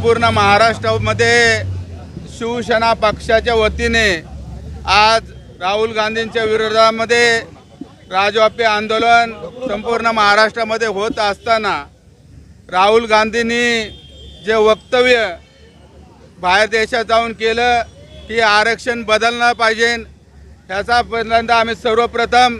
संपूर्ण महाराष्ट्रामध्ये शिवसेना पक्षाच्या वतीने आज राहुल गांधींच्या विरोधामध्ये राजवापी आंदोलन संपूर्ण महाराष्ट्रामध्ये होत असताना राहुल गांधींनी जे वक्तव्य बाहेर देशात जाऊन केलं की आरक्षण बदलणं पाहिजे ह्याचा पहिल्यांदा आम्ही सर्वप्रथम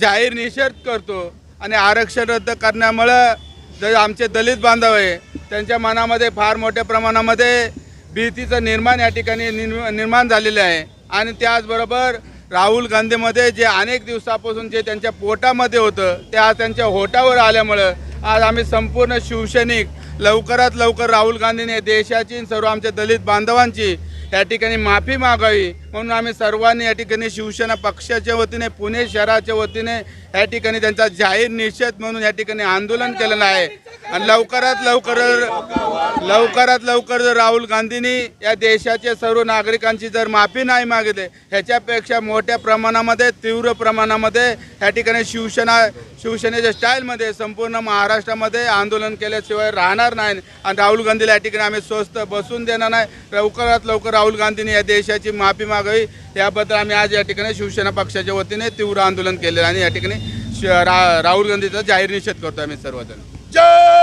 जाहीर निषेध करतो. आणि आरक्षण रद्द करण्यामुळं जे आमचे दलित बांधव आहे त्यांच्या मनामध्ये फार मोठ्या प्रमाणामध्ये भीतीचं निर्माण या ठिकाणी निर्माण झालेलं आहे. आणि त्याचबरोबर राहुल गांधीमध्ये जे अनेक दिवसापासून जे त्यांच्या पोटामध्ये होतं ते आज त्यांच्या होटावर आल्यामुळं आज आम्ही संपूर्ण शिवसैनिक लवकरात लवकर राहुल गांधीने देशाची सर्व आमच्या दलित बांधवांची या ठिकाणी माफी मागावी म्हणून आम्ही सर्वांनी या ठिकाणी शिवसेना पक्षाच्या वतीने पुणे शहराच्या वतीने या ठिकाणी त्यांचा जाहीर निषेध म्हणून या ठिकाणी आंदोलन केलेलं आहे. आणि लवकरात लवकर लवकरात लवकर जर राहुल गांधींनी या देशाच्या सर्व नागरिकांची जर माफी नाही मागितली ह्याच्यापेक्षा मोठ्या प्रमाणामध्ये तीव्र प्रमाणामध्ये या ठिकाणी शिवसेना शिवसेनेच्या स्टाईलमध्ये संपूर्ण महाराष्ट्रामध्ये आंदोलन केल्याशिवाय राहणार नाही. आणि राहुल गांधीला या ठिकाणी आम्ही स्वस्त बसून देणार नाही. लवकरात लवकर राहुल गांधींनी या देशाची माफी मागावी याबद्दल आम्ही आज या ठिकाणी शिवसेना पक्षाच्या वतीने तीव्र आंदोलन केलेलं आणि या ठिकाणी श- रा- राहुल गांधीचा जाहीर निषेध करतो आम्ही सर्वजण.